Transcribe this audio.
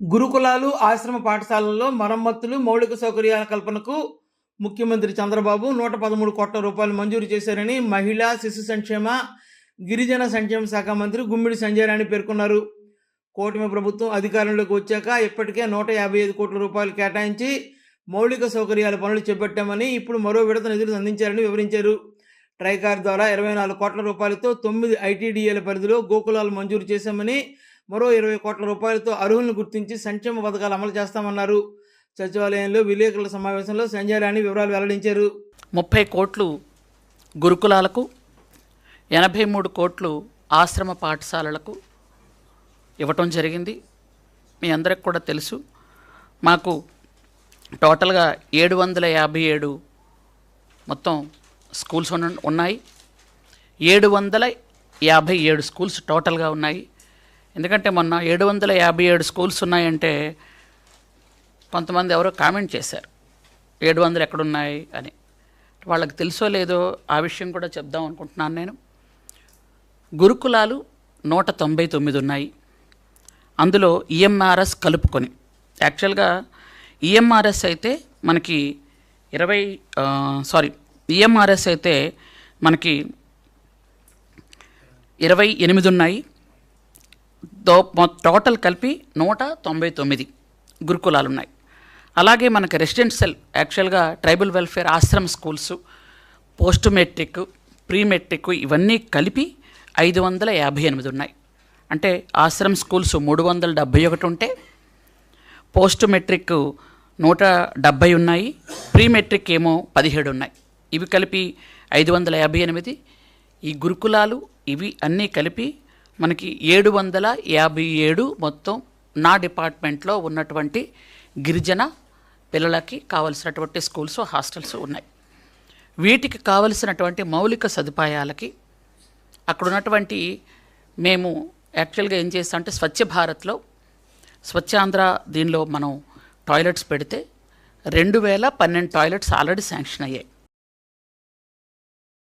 గురుకులాలు ఆశ్రమ పాఠశాలల్లో మరమ్మతులు మౌలిక సౌకర్యాల కల్పనకు ముఖ్యమంత్రి చంద్రబాబు నూట పదమూడు కోట్ల రూపాయలు మంజూరు చేశారని మహిళా శిశు సంక్షేమ గిరిజన సంక్షేమ శాఖ మంత్రి గుమ్మిడి సంజయ్ రాణి పేర్కొన్నారు. కూటమి ప్రభుత్వం అధికారంలోకి వచ్చాక ఇప్పటికే నూట యాభై ఐదు కోట్ల రూపాయలు కేటాయించి మౌలిక సౌకర్యాల పనులు చేపట్టామని ఇప్పుడు మరో విడత నిధులు అందించారని వివరించారు. ట్రైకార్ ద్వారా ఇరవై నాలుగు కోట్ల రూపాయలతో తొమ్మిది ఐటీడీఏల పరిధిలో గోకులాలు మంజూరు చేశామని మరో ఇరవై కోట్ల రూపాయలతో అర్హులను గుర్తించి సంక్షేమ పథకాలు అమలు చేస్తామన్నారు. సచివాలయంలో విలేకరుల సమావేశంలో సంజయ్ రాణి వివరాలు వెల్లడించారు. ముప్పై కోట్లు గురుకులాలకు ఎనభై మూడు కోట్లు ఆశ్రమ పాఠశాలలకు ఇవ్వటం జరిగింది. మీ అందరికి కూడా తెలుసు. మాకు టోటల్గా ఏడు వందల యాభై ఏడు మొత్తం స్కూల్స్ ఉన్నాయి. ఏడు వందల యాభై ఏడు స్కూల్స్ టోటల్గా ఉన్నాయి. ఎందుకంటే మొన్న ఏడు వందల యాభై ఏడు స్కూల్స్ ఉన్నాయంటే కొంతమంది ఎవరో కామెంట్ చేశారు. ఏడు వందలు ఎక్కడున్నాయి అని. వాళ్ళకి తెలుసో లేదో ఆ విషయం కూడా చెప్దాం అనుకుంటున్నాను నేను. గురుకులాలు నూట తొంభై తొమ్మిది ఉన్నాయి. అందులో ఈఎంఆర్ఎస్ కలుపుకొని. యాక్చువల్గా ఈఎంఆర్ఎస్ అయితే మనకి ఇరవై సారీ ఈఎంఆర్ఎస్ అయితే మనకి ఇరవై ఎనిమిది ఉన్నాయి. టోటల్ కలిపి నూట తొంభై తొమ్మిది గురుకులాలు ఉన్నాయి అలాగే మనకి రెసిడెన్షియల్ యాక్చువల్గా tribal welfare ashram schools post matric pre matric ఇవన్నీ కలిపి ఐదు వందల యాభై ఎనిమిది ఉన్నాయి. అంటే ఆశ్రమ్ స్కూల్స్ మూడు వందల డెబ్భై ఒకటి ఉంటే పోస్ట్ మెట్రిక్ నూట డెబ్భై ఉన్నాయి ప్రీ మెట్రిక్ ఏమో పదిహేడు ఉన్నాయి. ఇవి కలిపి ఐదు వందల యాభై ఎనిమిది. ఈ గురుకులాలు ఇవి అన్నీ కలిపి మనకి ఏడు వందల యాభై ఏడు మొత్తం నా డిపార్ట్మెంట్లో ఉన్నటువంటి గిరిజన పిల్లలకి కావలసినటువంటి స్కూల్స్ హాస్టల్స్ ఉన్నాయి. వీటికి కావలసినటువంటి మౌలిక సదుపాయాలకి అక్కడ ఉన్నటువంటి మేము యాక్చువల్గా ఏం చేస్తాం అంటే స్వచ్ఛ భారత్లో స్వచ్ఛాంధ్ర దీనిలో మనం టాయిలెట్స్ పెడితే రెండు వేల పన్నెండు టాయిలెట్స్ ఆల్రెడీ శాంక్షన్ అయ్యాయి.